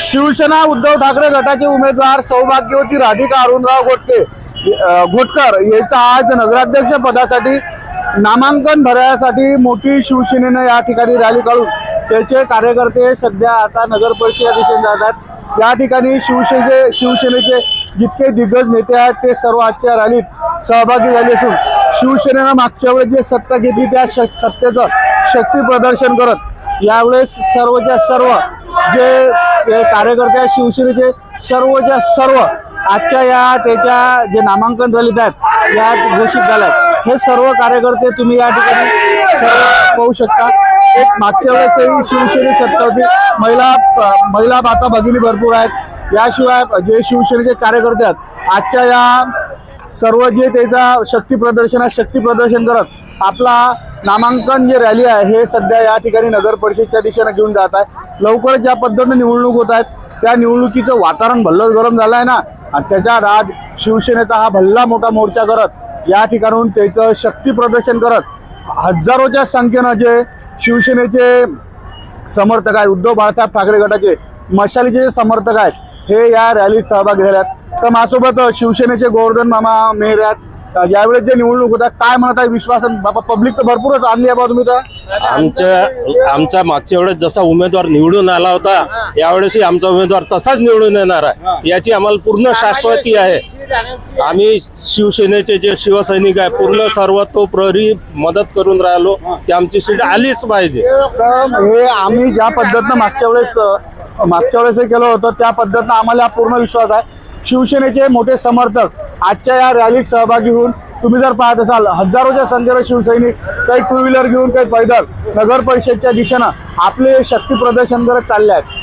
शिवसेना उद्धव ठाकरे गटाचे उमेदवार सौभाग्यवती राधिका अरुणराव गोटके घोटकर याचा आज नगराध्यक्ष पदासाठी नामांकन भरण्यासाठी मोठी शिवसेनेनं या ठिकाणी रॅली काढून त्याचे कार्यकर्ते सध्या आता नगर परिषद दिशेने जातात. या ठिकाणी शिवसेने शिवसेनेचे जितके दिग्गज नेते आहेत ते सर्व आजच्या रॅलीत सहभागी झाले असून शिवसेनेनं मागच्या वेळेस जे सत्ता घेतली त्या श- सत्तेचं शक्ती प्रदर्शन करत यावेळेस सर्वच्या सर्व जे कार्यकर्ते आहेत शिवसेनेचे सर्वच्या सर्व आजच्या या त्याच्या जे नामांकन रॅलीत आहेत यात घोषित झाल्यात हे सर्व कार्यकर्ते तुम्ही या ठिकाणी सर्व पाहू शकता. एक मागच्या वेळेसही शिवसेने सत्ता होती. महिला महिला माता भगिनी भरपूर आहेत. याशिवाय जे शिवसेनेचे कार्यकर्ते आहेत आजच्या या सर्व जे त्याचा शक्ती प्रदर्शन आहे शक्ती प्रदर्शन करत आपला नामांकन जे रॅली आहे हे सध्या या ठिकाणी नगर परिषदच्या दिशेनं घेऊन जात आहे. लवकरच ज्या पद्धतीने निवडणूक होत आहेत त्या निवडणुकीचं वातावरण भल्लच गरम झालं आहे ना? आणि त्याच्या आज शिवसेनेचा हा भल्ला मोठा मोर्चा करत या ठिकाणून त्याचं शक्ती प्रदर्शन करत हजारोच्या संख्येनं जे शिवसेनेचे समर्थक आहेत उद्धव बाळासाहेब ठाकरे गटाचे मशालीचे जे समर्थक आहेत हे या रॅलीत सहभागी झाल्यात तर माझ्यासोबत शिवसेनेचे गोवर्धन मामा मेहर आहेत. यावेळेस जे निवडणूक होतात काय म्हणत आहे विश्वास? बाबा पब्लिक तर भरपूरच आणली आहे बा तुम्ही तर. आमच्या आमच्या मागच्या वेळेस जसा उमेदवार निवडून आला होता यावेळेसही आमचा उमेदवार तसाच निवडून येणार आहे. याची आम्हाला पूर्ण शाश्वती आहे. आम्ही शिवसेनेचे जे शिवसैनिक आहे पूर्ण सर्वतोप्रहरी मदत करून राहिलो की आमची सीट आलीच पाहिजे. हे आम्ही ज्या पद्धतीनं मागच्या वेळेस मागच्या वेळेस हे केलं होतं त्या पद्धतीनं आम्हाला पूर्ण विश्वास आहे. शिवसेनेचे मोठे समर्थक आजच्या या रॅलीत सहभागी होऊन तुम्ही जर पाहत असाल हजारोच्या संख्येने शिवसैनिक काही टू व्हीलर घेऊन काही पैदल नगर परिषदच्या दिशेनं आपले शक्ती प्रदर्शन करत चालले आहेत.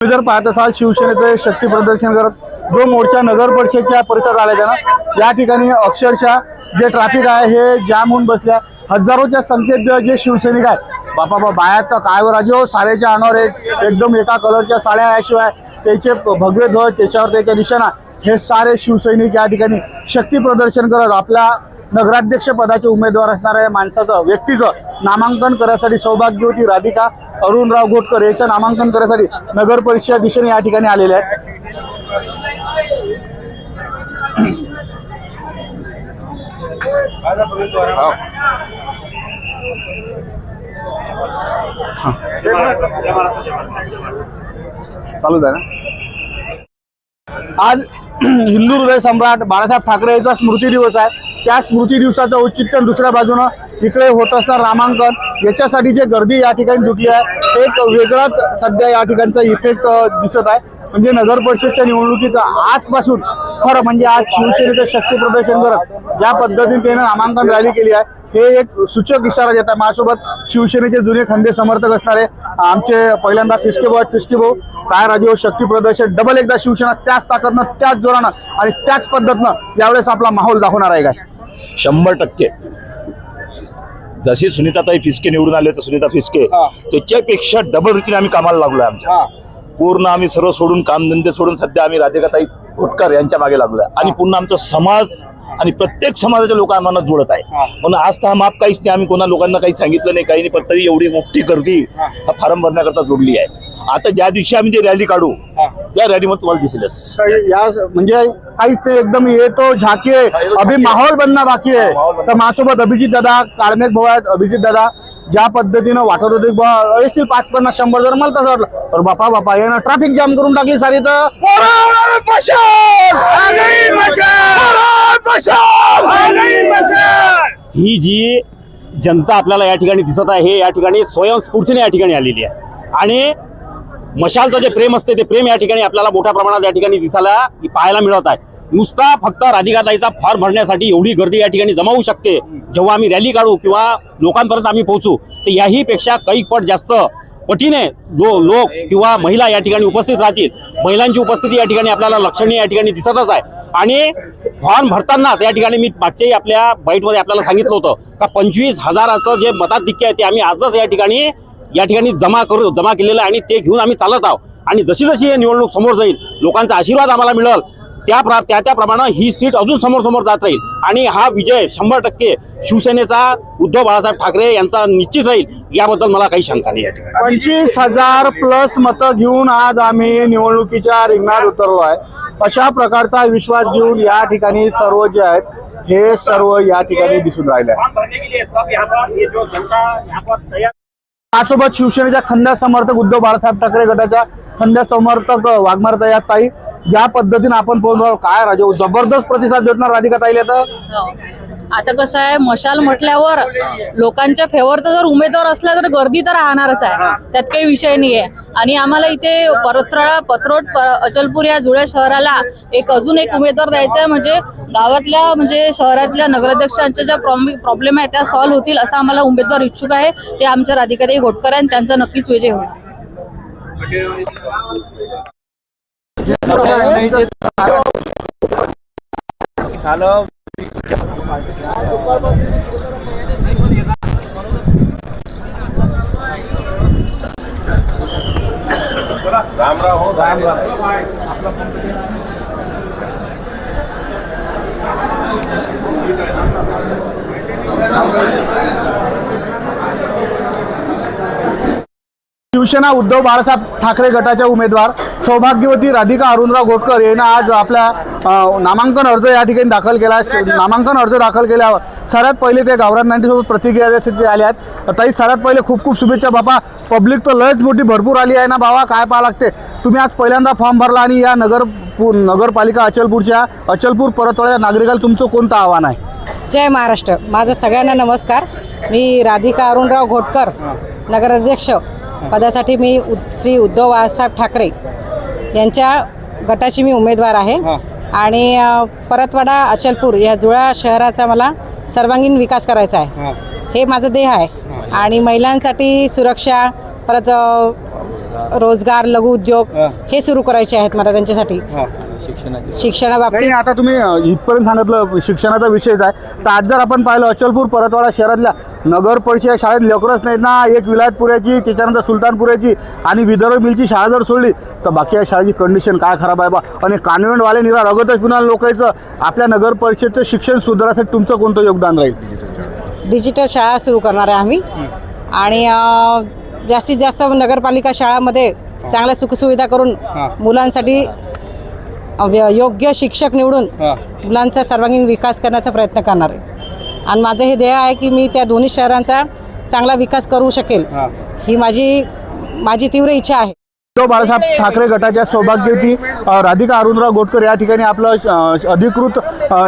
तुम्ही जर पाहत असाल शिवसेनेचे शक्ती प्रदर्शन करत जो मोर्चा नगर परिषदच्या परिसरात आला ना या ठिकाणी अक्षरशः जे ट्रॅफिक आहे हे जाम होऊन बसल्या हजारोच्या संख्येत जे- शिवसैनिक आहेत बापा बा बायात तर काय हो राजो? साड्याच्या अंगावर एकदम एका कलरच्या साड्या याशिवाय त्याचे भगवे ध्वज त्याच्यावर त्याचा निशाणा हे सारे शिवसैनिक या ठिकाणी शक्ती प्रदर्शन करत आपल्या नगराध्यक्ष पदाचे उमेदवार असणाऱ्या माणसाचं व्यक्तीचं नामांकन करण्यासाठी सौभाग्यवती राधिका अरुणराव घोटकर याचं नामांकन करण्यासाठी नगर परिषद दिशेने या ठिकाणी आलेले आहेत. चालू आहे ना? आज हिंदू हृदय सम्राट बाळासाहेब ठाकरे यांचा स्मृती दिवस आहे. त्या स्मृती दिवसाचं औचित्य दुसऱ्या बाजूनं इकडे होत असणार नामांकन याच्यासाठी जे गर्दी या ठिकाणी जुटली आहे एक वेगळाच सध्या या ठिकाणचा इफेक्ट दिसत आहे. म्हणजे नगर परिषदच्या निवडणुकीचं आजपासून खरं म्हणजे आज शिवसेनेचं शक्ती प्रदर्शन करत ज्या पद्धतीने त्यानं नामांकन रॅली केली आहे हे एक सूचक इशारा देत आहे. माझ्यासोबत शिवसेनेचे जुने खंदे समर्थक असणारे आमचे पहिल्यांदा फिसके भाऊ. फिसके भाऊ काय राजीव शक्ती प्रदर्शन डबल एकदा शिवसेना त्याच ताकदनं त्याच जोरानं आणि त्याच पद्धतीनं यावेळेस आपला माहोल दाखवणार आहे काय शंभर टक्के. जशी सुनीताताई फिसके निवडून आले तर सुनीता फिसके. त्याच्यापेक्षा डबल रीतीने आम्ही कामाला लागलोय आमच्या. पूर्ण आम्ही सर्व सोडून कामधंदे सोडून सध्या आम्ही राधिकाताई घोटकर यांच्या मागे लागलोय. आणि पुन्हा आमचा समाज आणि प्रत्येक समाजाच्या लोक आम्हाला जुळत आहे. म्हणून आज तर हा माप काहीच नाही. आम्ही कोणा लोकांना काही सांगितलं नाही काही नाही पण तरी एवढी मोठी गर्दी हा. फार्म भरण्याकरता जोडली आहे. आता ज्या दिवशी आम्ही जे रॅली काढू त्या रॅलीमध्ये तुम्हाला दिसेलच. या म्हणजे काहीच नाही एकदम ये तो झाके अभि माहोल बनना बाकी आहे. तर माझ्यासोबत अभिजित दादा काळमेघ भाऊ आहेत. अभिजित दादा ज्या पद्धतीनं वाटत होते येतील पाच पन्नास शंभर जर मला तसं वाटलं तर बापा बापा यानं ट्रॅफिक जाम करून टाकली सारी तर ही जी जनता आपल्याला या ठिकाणी दिसत आहे या ठिकाणी स्वयंस्फूर्तीने या ठिकाणी आलेली आहे. आणि मशालचं जे प्रेम असते ते प्रेम या ठिकाणी आपल्याला मोठ्या प्रमाणात या ठिकाणी दिसायला पाहायला मिळत आहे. नुसता फक्त राधिकाताईचा फॉर्म भरण्यासाठी एवढी गर्दी या ठिकाणी जमा होऊ शकते जेव्हा आम्ही रॅली काढू किंवा लोकांपर्यंत आम्ही पोहोचू तर याही पेक्षा काही पट जास्त पटीने जो लोक किंवा महिला या ठिकाणी उपस्थित राहतील महिलांची उपस्थिती या ठिकाणी आपल्याला लक्षणीय या ठिकाणी दिसतच आहे. आणि फॉर्म भरतानाच या ठिकाणी मी मागच्याही आपल्या बाईटमध्ये आपल्याला सांगितलं होतं का पंचवीस हजाराचं जे मताधिक्य आहे ते आम्ही आजच या ठिकाणी या ठिकाणी जमा करू जमा केलेलं आहे आणि ते घेऊन आम्ही चालत आहोत. आणि जशी जशी ही निवडणूक समोर जाईल लोकांचा आशीर्वाद आम्हाला मिळेल त्या प्रा त्या त्याप्रमाणे ही सीट अजून समोर समोर जात राहील. आणि हा विजय शंभर टक्के शिवसेनेचा उद्धव बाळासाहेब ठाकरे यांचा निश्चित राहील याबद्दल मला काही शंका नाही या ठिकाणी. पंचवीस हजार प्लस मतं घेऊन आज आम्ही निवडणुकीच्या रिंगणात उतरलो आहे. अशा प्रकारचा विश्वास घेऊन या ठिकाणी सर्व जे आहेत हे सर्व या ठिकाणी दिसून राहिले आहे. त्यासोबत शिवसेनेच्या खंद्या समर्थक उद्धव बाळासाहेब ठाकरे गटाच्या खंद्या समर्थक वाघमार या ताई ज्या पद्धतीने आपण पोहोचलो काय राजा जबरदस्त प्रतिसाद भेटणार राधिका ताईला तर? हो. आता कसं आहे मशाल म्हटल्यावर लोकांच्या फेवरचा जर उमेदवार असला तर गर्दी तर राहणारच आहे. त्यात काही विषय नाही आहे आणि आम्हाला इथे परतळा पत्रोट अचलपूर या जुळ्या शहराला एक अजून एक उमेदवार द्यायचा आहे. म्हणजे गावातल्या म्हणजे शहरातल्या नगराध्यक्षांच्या ज्या प्रॉब्लेम आहेत त्या सॉल्व्ह होतील असा आम्हाला उमेदवार इच्छुक आहे. ते आमच्या राधिकाताई घोटकर आहे आणि त्यांचा नक्कीच विजय होणार. शिवसेना उद्धव बाळासाहेब ठाकरे गटाच्या उमेदवार सौभाग्यवती राधिका अरुणराव घोटकर यांना आज आपल्या नामांकन अर्ज या ठिकाणी दाखल केला आहे. नामांकन अर्ज दाखल केल्यावर सर्वात पहिले ते गावरान नाईन्टीसोबत प्रतिक्रिया देण्यासाठी आले आहेत. ताई सर्वात पहिले खूप खूप शुभेच्छा बाबा पब्लिक तर लयच मोठी भरपूर आली आहे ना बाबा? काय पाहा लागते? तुम्ही आज पहिल्यांदा फॉर्म भरला आणि या नगर नगरपालिका अचलपूरच्या अचलपूर परतवाड्या नागरिकाला तुमचं कोणतं आव्हान आहे? जय महाराष्ट्र. माझं सगळ्यांना नमस्कार. मी राधिका अरुणराव घोटकर नगराध्यक्ष. पदासाठी मी उ- श्री उद्धव बाळासाहेब ठाकरे यांच्या गटाची मी उमेदवार आहे. आणि परतवाडा अचलपूर या जुळा शहराचा मला सर्वांगीण विकास करायचा आहे. हे. माझं ध्येय आहे. आणि महिलांसाठी सुरक्षा परत रोजगार लघु उद्योग हे. सुरू करायचे आहेत मला त्यांच्यासाठी. शिक्षणाबाबतीत नाही आता तुम्ही इथपर्यंत सांगितलं शिक्षणाचा विषयच आहे. तर आज जर आपण पाहिलं अचलपूर परतवाडा शहरातल्या नगर परिषद शाळेत लेकरच नाहीत ना. एक विलायतपुऱ्याची त्याच्यानंतर सुलतानपुऱ्याची आणि विदर्भ मिलची शाळा जर सोडली तर बाकी या शाळेची कंडिशन काय खराब आहे बा. आणि कॉन्व्हेंटवाले निरा रगतच पुन्हा लोकांचं. आपल्या नगर परिषदचं शिक्षण सुधारण्यासाठी तुमचं कोणतं योगदान राहील? डिजिटल शाळा सुरू करणार आहे आम्ही. आणि जास्तीत जास्त नगरपालिका शाळामध्ये चांगल्या सुखसुविधा करून मुलांसाठी योग्य शिक्षक निवडून मुलांचा सर्वांगीण विकास करण्याचा प्रयत्न करणार आहे. आणि माझं हे ध्येय आहे की मी त्या दोन्ही शहरांचा चांगला विकास करू शकेल. ही. माझी माझी तीव्र इच्छा आहे. बाळासाहेब ठाकरे गटाच्या सौभाग्यवती राधिका अरुणराव गोटकर या ठिकाणी आपलं अधिकृत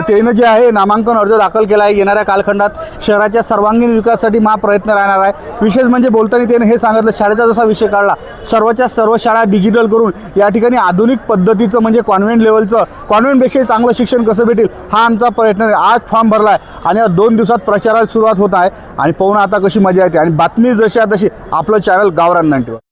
तेनं जे आहे नामांकन अर्ज दाखल केला आहे. येणाऱ्या कालखंडात शहराच्या सर्वांगीण विकासासाठी मा प्रयत्न राहणार आहे. विशेष म्हणजे बोलताना त्याने हे सांगितलं शाळेचा जसा विषय काढला सर्वच्या सर्व शाळा डिजिटल करून या ठिकाणी आधुनिक पद्धतीचं म्हणजे कॉन्व्हेंट लेवलचं कॉन्व्हेंटपेक्षाही चांगलं शिक्षण कसं भेटेल हा आमचा प्रयत्न आहे. आज फॉर्म भरला आहे आणि दोन दिवसात प्रचाराला सुरुवात होत आहे. आणि पाहून आता कशी मजा येते. आणि बातमी जशी आहे तशी आपलं चॅनल गावरान नाईन्टीवर